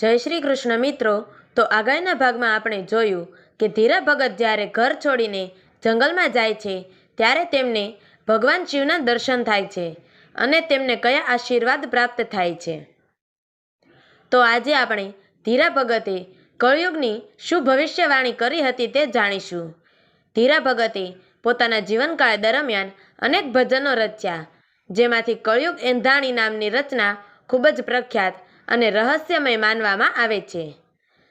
જય શ્રી કૃષ્ણ મિત્રો. તો આગળના ભાગમાં આપણે જોયું કે ધીરા ભગત જ્યારે ઘર છોડીને જંગલમાં જાય છે, ત્યારે તેમને ભગવાન શિવના દર્શન થાય છે અને તેમને કયા આશીર્વાદ પ્રાપ્ત થાય છે. તો આજે આપણે ધીરા ભગતે કળયુગની શું ભવિષ્યવાણી કરી હતી તે જાણીશું. ધીરા ભગતે પોતાના જીવનકાળ દરમિયાન અનેક ભજનો રચ્યા, જેમાંથી કળયુગ એંધાણી નામની રચના ખૂબ જ પ્રખ્યાત અને રહસ્યમય માનવામાં આવે છે.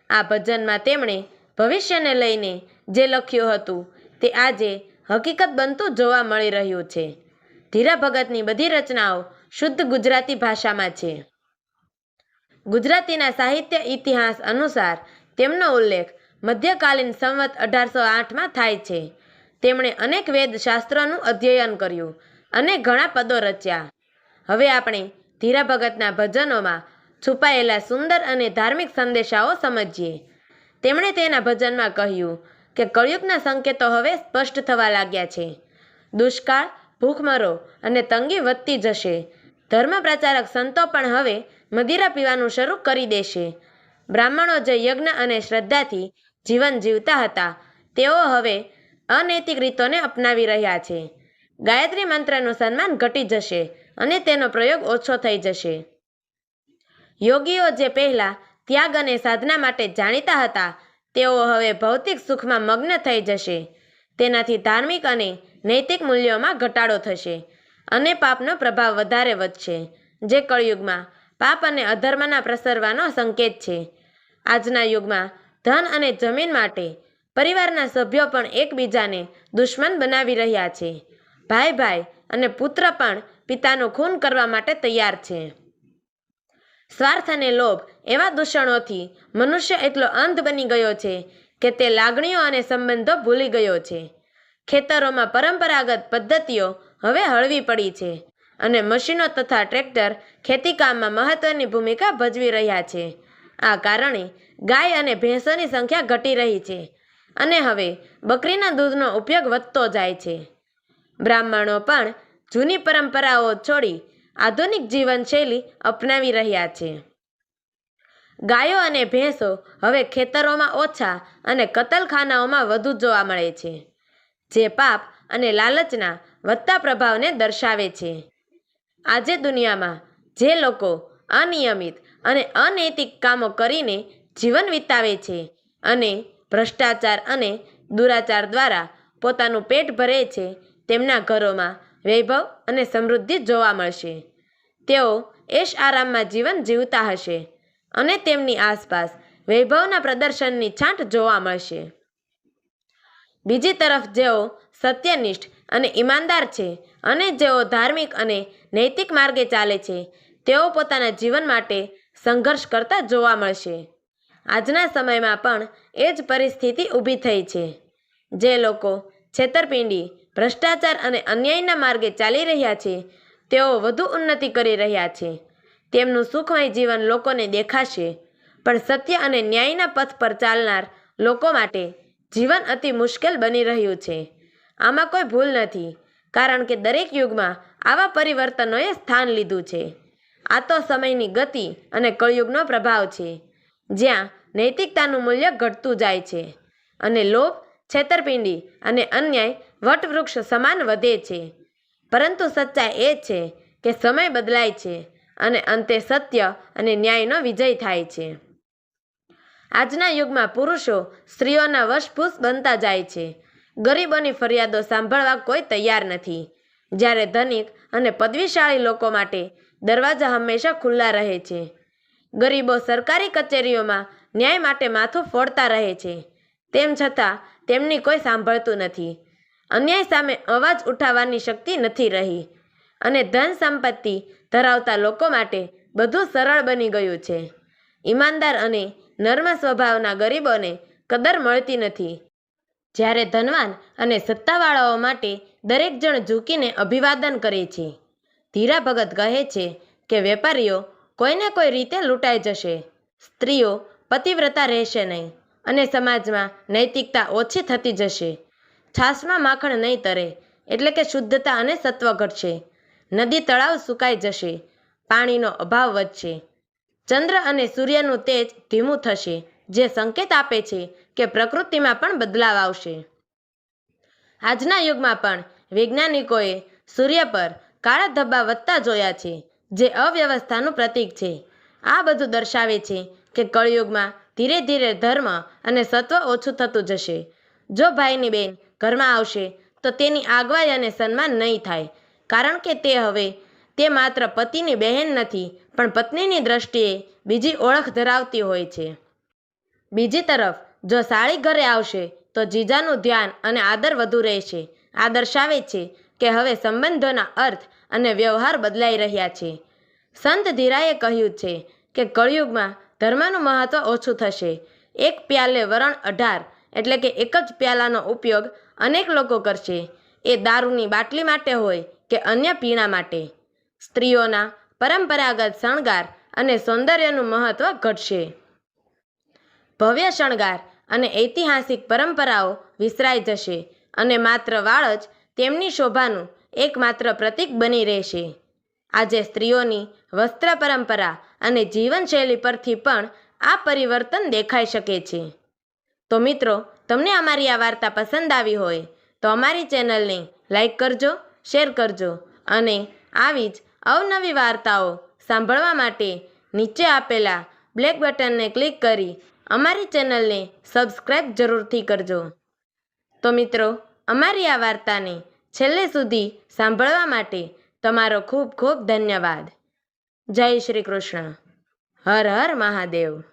આ ભજનમાં તેમણે ભવિષ્યને લઈને જે લખ્યું હતું તે આજે હકીકત બનતું જોવા મળી રહ્યું છે. ધીરા ભગતની બધી રચનાઓ શુદ્ધ ગુજરાતી ભાષામાં છે. ગુજરાતીના સાહિત્ય ઇતિહાસ અનુસાર તેમનો ઉલ્લેખ મધ્યકાલીન સંવત અઢારસો આઠમાં થાય છે. તેમણે અનેક વેદ શાસ્ત્રોનું અધ્યયન કર્યું અને ઘણા પદો રચ્યા. હવે આપણે ધીરા ભગતના ભજનોમાં છુપાયેલા સુંદર અને ધાર્મિક સંદેશાઓ સમજીએ. તેમણે તેના ભજનમાં કહ્યું કે કળયુગના સંકેતો હવે સ્પષ્ટ થવા લાગ્યા છે. દુષ્કાળ, ભૂખમરો અને તંગી વધતી જશે. ધર્મ પ્રચારક સંતો પણ હવે મદિરા પીવાનું શરૂ કરી દેશે. બ્રાહ્મણો જે યજ્ઞ અને શ્રદ્ધાથી જીવન જીવતા હતા, તેઓ હવે અનૈતિક રીતોને અપનાવી રહ્યા છે. ગાયત્રી મંત્રનું સન્માન ઘટી જશે અને તેનો પ્રયોગ ઓછો થઈ જશે. યોગીઓ જે પહેલાં ત્યાગ અને સાધના માટે જાણીતા હતા, તેઓ હવે ભૌતિક સુખમાં મગ્ન થઈ જશે. તેનાથી ધાર્મિક અને નૈતિક મૂલ્યોમાં ઘટાડો થશે અને પાપનો પ્રભાવ વધારે વધશે, જે કળયુગમાં પાપ અને અધર્મના પ્રસરવાનો સંકેત છે. આજના યુગમાં ધન અને જમીન માટે પરિવારના સભ્યો પણ એકબીજાને દુશ્મન બનાવી રહ્યા છે. ભાઈ ભાઈ અને પુત્ર પણ પિતાનું ખૂન કરવા માટે તૈયાર છે. સ્વાર્થ અને લોભ એવા દૂષણોથી મનુષ્ય એટલો અંધ બની ગયો છે કે તે લાગણીઓ અને સંબંધો ભૂલી ગયો છે. ખેતરોમાં પરંપરાગત પદ્ધતિઓ હવે હળવી પડી છે અને મશીનો તથા ટ્રેક્ટર ખેતીકામમાં મહત્વની ભૂમિકા ભજવી રહ્યા છે. આ કારણે ગાય અને ભેંસોની સંખ્યા ઘટી રહી છે અને હવે બકરીના દૂધનો ઉપયોગ વધતો જાય છે. બ્રાહ્મણો પણ જૂની પરંપરાઓ છોડી આધુનિક જીવનશૈલી અપનાવી રહ્યા છે. ગાયો અને ભેંસો હવે ખેતરોમાં ઓછા અને કતલખાનાઓમાં વધુ જોવા મળે છે, જે પાપ અને લાલચના વધતા પ્રભાવને દર્શાવે છે. આજે દુનિયામાં જે લોકો અનિયમિત અને અનૈતિક કામો કરીને જીવન વિતાવે છે અને ભ્રષ્ટાચાર અને દુરાચાર દ્વારા પોતાનું પેટ ભરે છે, તેમના ઘરોમાં વૈભવ અને સમૃદ્ધિ જોવા મળશે. તેઓ એશ આરામમાં જીવન જીવતા હશે અને તેમની આસપાસ વૈભવના પ્રદર્શનની છાંટ જોવા મળશે. બીજી તરફ જેઓ સત્યનિષ્ઠ અને ઈમાનદાર છે અને જેઓ ધાર્મિક અને નૈતિક માર્ગે ચાલે છે, તેઓ પોતાના જીવન માટે સંઘર્ષ કરતા જોવા મળશે. આજના સમયમાં પણ એ જ પરિસ્થિતિ ઊભી થઈ છે. જે લોકો છેતરપિંડી ભ્રષ્ટાચાર અને અન્યાયના માર્ગે ચાલી રહ્યા છે, તેઓ વધુ ઉન્નતિ કરી રહ્યા છે. તેમનું સુખમય જીવન લોકોને દેખાશે, પણ સત્ય અને ન્યાયના પથ પર ચાલનાર લોકો માટે જીવન અતિ મુશ્કેલ બની રહ્યું છે. આમાં કોઈ ભૂલ નથી, કારણ કે દરેક યુગમાં આવા પરિવર્તનોએ સ્થાન લીધું છે. આ તો સમયની ગતિ અને કળયુગનો પ્રભાવ છે, જ્યાં નૈતિકતાનું મૂલ્ય ઘટતું જાય છે અને લોભ, છેતરપિંડી અને અન્યાય વટવૃક્ષ સમાન વધે છે. પરંતુ સચ્ચાઈ એ છે કે સમય બદલાય છે અને અંતે સત્ય અને ન્યાયનો વિજય થાય છે. આજના યુગમાં પુરુષો સ્ત્રીઓના વશભૂષ બનતા જાય છે. ગરીબોની ફરિયાદો સાંભળવા કોઈ તૈયાર નથી. જ્યારે ધનિક અને પદવીશાળી લોકો માટે દરવાજા હંમેશા ખુલ્લા રહે છે. ગરીબો સરકારી કચેરીઓમાં ન્યાય માટે માથું ફોડતા રહે છે. તેમ છતાં તેમની કોઈ સાંભળતું નથી. અન્યાય સામે અવાજ ઉઠાવવાની શક્તિ નથી રહી. અને ધન સંપત્તિ ધરાવતા લોકો માટે બધું સરળ બની ગયું છે. ઈમાનદાર અને નર્મ સ્વભાવના ગરીબોને કદર મળતી નથી. જ્યારે ધનવાન અને સત્તાવાળાઓ માટે દરેક જણ ઝૂકીને અભિવાદન કરે છે. ધીરા ભગત કહે છે કે વેપારીઓ કોઈને કોઈ રીતે લૂંટાઈ જશે. સ્ત્રીઓ પતિવ્રતા રહેશે નહીં અને સમાજમાં નૈતિકતા ઓછી થતી જશે. છાશમાં માખણ નહીં તરે, એટલે કે શુદ્ધતા અને સત્વ ઘટશે. નદી તળાવ સુકાઈ જશે, પાણીનો અભાવ વધશે. ચંદ્ર અને સૂર્યનું તેજ ધીમું થશે, જે સંકેત આપે છે કે પ્રકૃતિમાં પણ બદલાવ આવશે. આજના યુગમાં પણ વૈજ્ઞાનિકોએ સૂર્ય પર કાળા ધબ્બા વધતા જોયા છે, જે અવ્યવસ્થાનું પ્રતીક છે. આ બધું દર્શાવે છે કે કળિયુગમાં ધીરે ધીરે ધર્મ અને સત્વ ઓછું થતું જશે. જો ભાઈની બેન ઘરમાં આવશે, તો તેની આગવાઈ અને સન્માન નહીં થાય. કારણ કે તે હવે, તે માત્ર પતિની બહેન નથી, પણ પત્નીની દ્રષ્ટિએ બીજી ઓળખ ધરાવતી હોય છે. બીજી તરફ, જો સાળી ઘરે આવશે, તો જીજાનું ધ્યાન અને આદર વધુ રહેશે. આ દર્શાવે છે કે હવે સંબંધોના અર્થ અને વ્યવહાર બદલાઈ રહ્યા છે. સંત ધીરાએ કહ્યું છે કે કળિયુગમાં ધર્મનું મહત્વ ઓછું થશે. એક પ્યાલે વરણ અઢાર એટલે કે એક જ પ્યાલાનો ઉપયોગ અનેક લોકો કરશે. એ દારૂની બાટલી માટે હોય કે અન્ય પીણા માટે. સ્ત્રીઓના પરંપરાગત શણગાર અને સૌંદર્યનું મહત્વ ઘટશે. ભવ્ય શણગાર અને ઐતિહાસિક પરંપરાઓ વિસરાઈ જશે અને માત્ર વાળ જ તેમની શોભાનું એકમાત્ર પ્રતીક બની રહેશે. આજે સ્ત્રીઓની વસ્ત્ર પરંપરા અને જીવનશૈલી પરથી પણ આ પરિવર્તન દેખાઈ શકે છે. તો મિત્રો, તમને અમારી આ વાર્તા પસંદ આવી હોય, તો અમારી ચેનલને લાઈક કરજો, શેર કરજો અને આવી જ અવનવી વાર્તાઓ સાંભળવા માટે નીચે આપેલા બ્લેક બટનને ક્લિક કરી અમારી ચેનલને સબસ્ક્રાઈબ જરૂરથી કરજો. તો મિત્રો, અમારી આ વાર્તાને છેલ્લે સુધી સાંભળવા માટે તમારો ખૂબ ખૂબ ધન્યવાદ. જય શ્રી કૃષ્ણ. હર હર મહાદેવ.